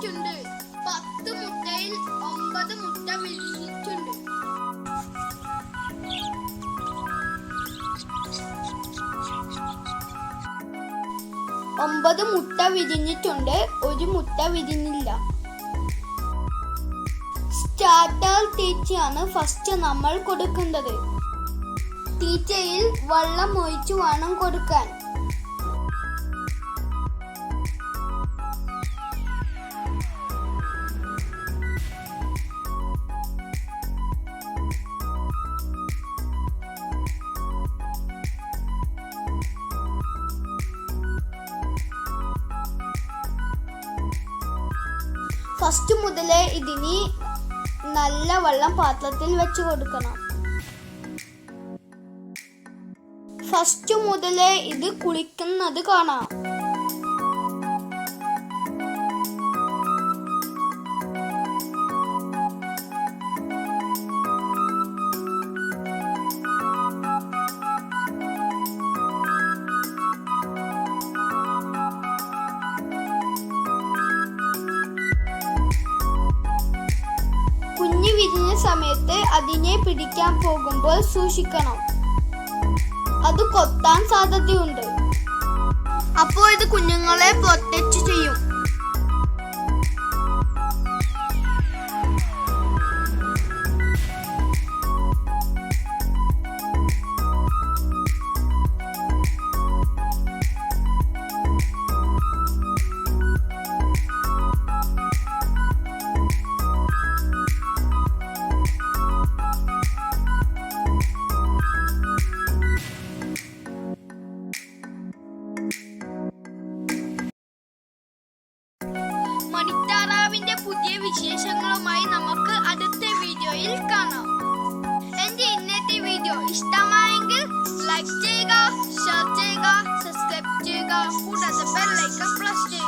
വിരിഞ്ഞിട്ടുണ്ട് പത്ത് മുട്ടയിൽ ഒമ്പത് മുട്ട വിരിഞ്ഞിട്ടുണ്ട് ഒമ്പത് മുട്ട വിരിഞ്ഞിട്ടുണ്ട്. ഒരു മുട്ട വിരിഞ്ഞില്ല. സ്റ്റാർട്ടർ തീറ്റയാണ് ഫസ്റ്റ് നമ്മൾ കൊടുക്കേണ്ടത് തീറ്റയിൽ വെള്ളം ഒഴിച്ചു വേണം കൊടുക്കാൻ. ഫസ്റ്റ് മുതലേ ഇതിന് നല്ല വെള്ളം പാത്രത്തിൽ വെച്ച് കൊടുക്കണം. ഫസ്റ്റ് മുതലേ ഇത് കുളിക്കുന്നത് കാണാം. സമയത്ത് അതിനെ പിടിക്കാൻ പോകുമ്പോൾ സൂക്ഷിക്കണം. അത് കൊത്താൻ സാധ്യതയുണ്ട്. അപ്പോൾ ഇത് കുഞ്ഞുങ്ങളെ പ്രൊട്ടക്റ്റ് പുതിയ വിശേഷങ്ങളുമായി നമുക്ക് അടുത്ത വീഡിയോയിൽ കാണാം. എന്റെ ഇന്നത്തെ വീഡിയോ ഇഷ്ടമായെങ്കിൽ ലൈക്ക് ചെയ്യുക ഷെയർ ചെയ്യുക സബ്സ്ക്രൈബ് ചെയ്യുക. കൂടാതെ ബെല്ലൈക്കൺ പ്രസ് ചെയ്യുക.